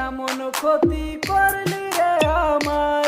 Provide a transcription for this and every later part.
এমন ক্ষতি করলি রে আমার।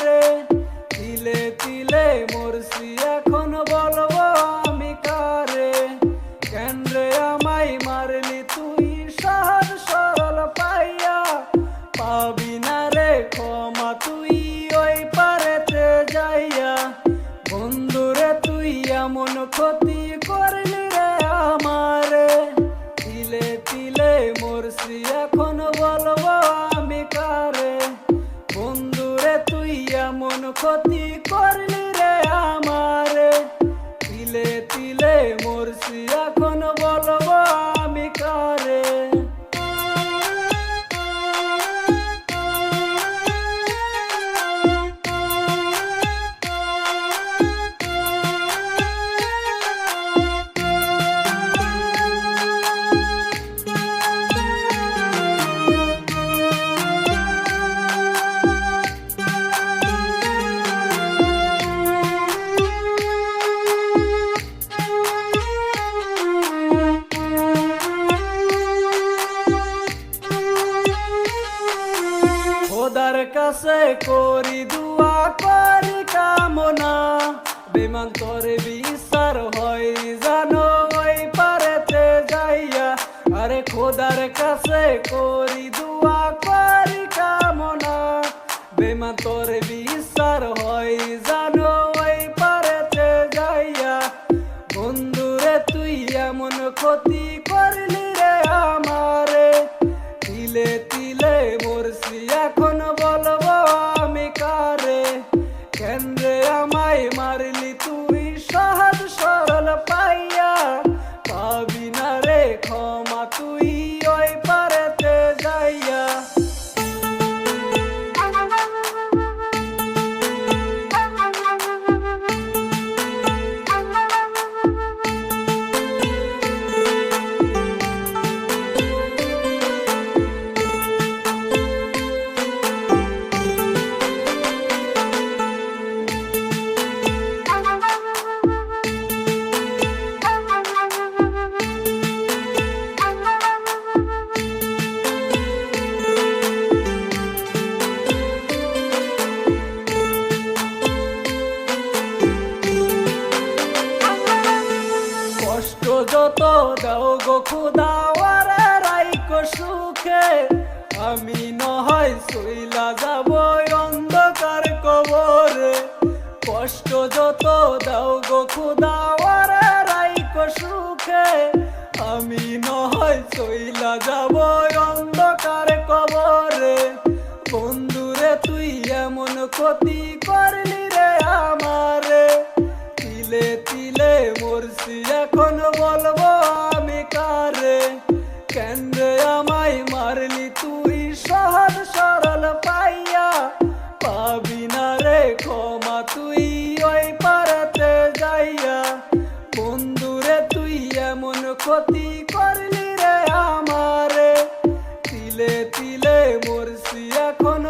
ক্ষতি করলি রে আমারে কাছে করি দুয়া করি কামনা। বিমান তোরে বিচার হয় জানো ওই পারেতে যাইয়া। আরে খোদার কাছে করি দুয়া করি কামনা। বিমান তোরে বিচার হয় জানো ওই পারেতে যাইয়া। বন্ধুরে তুই এমন ক্ষতি করলি রে আমারে। তিলে তিলে মরছি এখন যত দাও গো খুদাওয়ারে রাইকো সুখে। আমি নহয় সইলা যাব অন্ধকার কবরে। কষ্ট যত দাও গো খুদাওয়ারে রাইকো সুখে। আমি নয় সইলা যাব অন্ধকার কবরে। বন্ধুরে তুই এমন ক্ষতি করলি রে আমারে। তিলে তিলে মরছি এখন ওই পারাতে যাইয়া বন্ধুরে তুই এমন ক্ষতি করলি রে আমারে। তিলে তিলে মরছি এখন